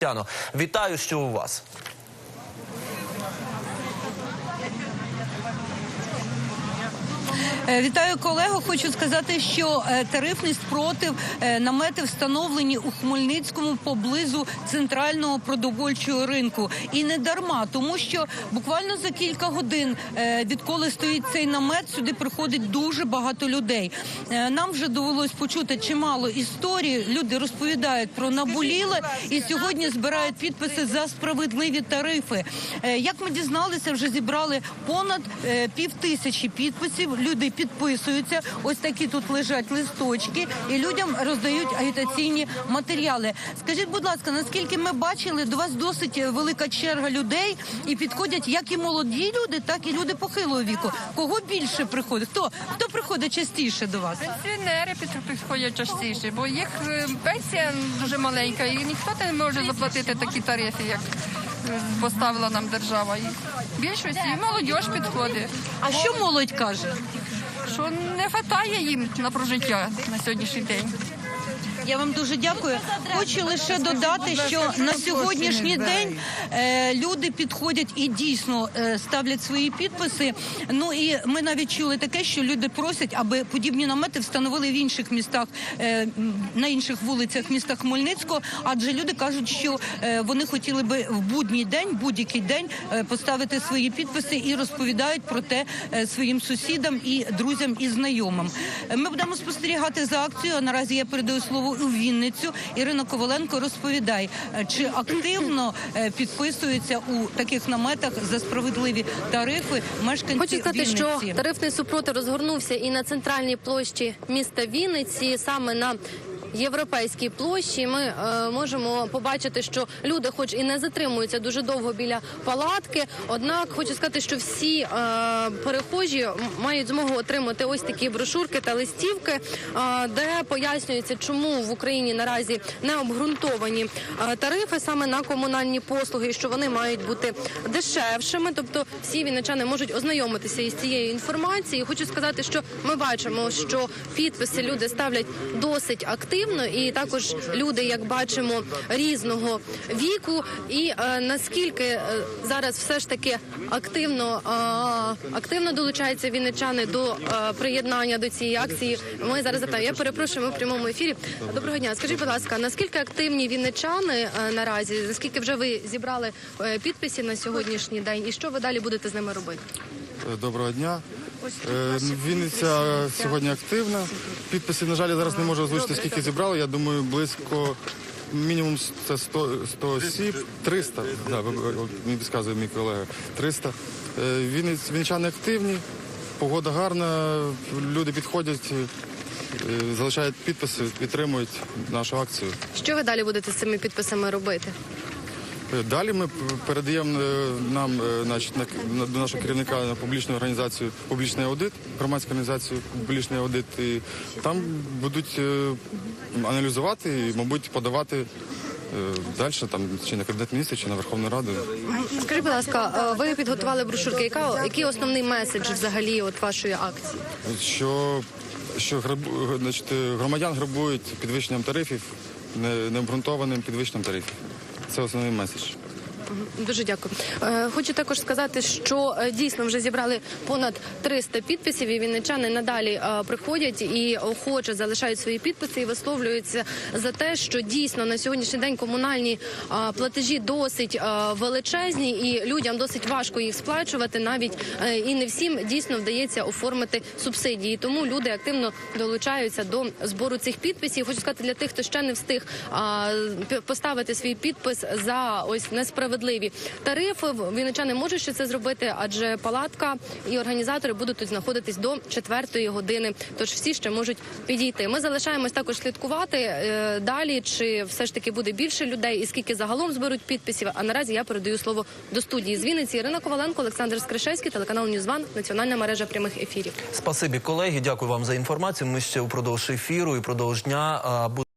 Тяно, вітаю, що у вас. Вітаю колего. Хочу сказати, що е, тарифний спротив е, намети встановлені у Хмельницькому поблизу центрального продовольчого ринку. І не дарма, тому що буквально за кілька годин, е, відколи стоїть цей намет, сюди приходить дуже багато людей. Е, Нам вже довелось почути чимало історій. Люди розповідають про наболіле і сьогодні збирають підписи за справедливі тарифи. Е, Як ми дізналися, вже зібрали понад е, пів тисячі підписів. Люди підписуються. Ось такі тут лежать листочки, і людям роздають агітаційні матеріали. Скажіть, будь ласка, наскільки ми бачили, до вас досить велика черга людей, і підходять як і молоді люди, так і люди похилого віку. Кого більше приходить? Хто хто приходить частіше до вас? Пенсіонери підходять частіше, бо їх е, пенсія дуже маленька, і ніхто не може заплатити такі тарифи, як е, поставила нам держава. І більшості молодь підходить. А що молодь каже? Що не вистачає їм на прожиття на сьогоднішній день. Я вам дуже дякую. Хочу лише додати, що на сьогоднішній день е, люди підходять і дійсно е, ставлять свої підписи. Ну і ми навіть чули таке, що люди просять, аби подібні намети встановили в інших містах, е, на інших вулицях міста Хмельницького. Адже люди кажуть, що вони хотіли би в будній день, будь-який день поставити свої підписи і розповідають про те своїм сусідам і друзям і знайомим. Ми будемо спостерігати за акцією. А наразі я передаю слово у Вінницю. Ірина Коваленко розповідай, е, чи активно е, підписуються у таких наметах за справедливі тарифи мешканці Хочу сказати, Вінниці. що тарифний супротив розгорнувся і на центральній площі міста Вінниці, саме на Європейській площі ми е, можемо побачити, що люди, хоч і не затримуються дуже довго біля палатки, однак хочу сказати, що всі е, перехожі мають змогу отримати ось такі брошурки та листівки, е, де пояснюється, чому в Україні наразі не обґрунтовані е, тарифи саме на комунальні послуги, що вони мають бути дешевшими. Тобто всі вінничани можуть ознайомитися із цією інформацією. Хочу сказати, що ми бачимо, що підписи люди ставлять досить активно, і також люди, як бачимо, різного віку. І е, наскільки е, зараз все ж таки активно е, активно долучаються вінничани до е, приєднання до цієї акції. Ми зараз запитаємо. Я перепрошую, ми в прямому ефірі. Доброго дня. Скажіть, будь ласка, наскільки активні вінничани наразі? Наскільки вже ви зібрали е, підписів на сьогоднішній день, і що ви далі будете з ними робити? Доброго дня. Е, Вінниця сьогодні активна. Підписів, на жаль, я зараз не можу озвучити, скільки зібрали. Я думаю, близько мінімум це 100, 100 осіб, 300. Да, мені підказує мій колега. 300. Е, Вінниць, вінничани активні, погода гарна, люди підходять, е, залишають підписи, підтримують нашу акцію. Що ви далі будете з цими підписами робити? Далі ми передаємо е, нам, е, значить, на, на- до нашого керівника на публічну організацію публічний аудит, громадську організацію публічний аудит. І там будуть е, аналізувати і, мабуть, подавати далі там чи на кабінет міністрів, чи на Верховну Раду. Скажіть, будь ласка, ви підготували брошурки. Яка який основний меседж взагалі от вашої акції? Що, що значить, громадян грабують підвищенням тарифів, необґрунтованим підвищенням тарифів. Це основний меседж. Дуже дякую. Е, Хочу також сказати, що е, дійсно вже зібрали понад 300 підписів, і вінничани надалі е, приходять і охоче залишають свої підписи і висловлюються за те, що дійсно на сьогоднішній день комунальні е, платежі досить е, величезні, і людям досить важко їх сплачувати. Навіть е, і не всім дійсно вдається оформити субсидії. Тому люди активно долучаються до збору цих підписів. Хочу сказати для тих, хто ще не встиг поставити свій підпис за ось несправедливі тарифи. Вінничани можуть ще це зробити, адже палатка і організатори будуть тут знаходитись до четвертої години. Тож всі ще можуть підійти. Ми залишаємось також слідкувати е, далі, чи все ж таки буде більше людей, і скільки загалом зберуть підписів. А наразі я передаю слово до студії з Вінниці. Ірина Коваленко, Олександр Скришевський, телеканал Ньюзван, національна мережа прямих ефірів. Спасибі, колеги. Дякую вам за інформацію. Ми ще упродовж ефіру і продовж дня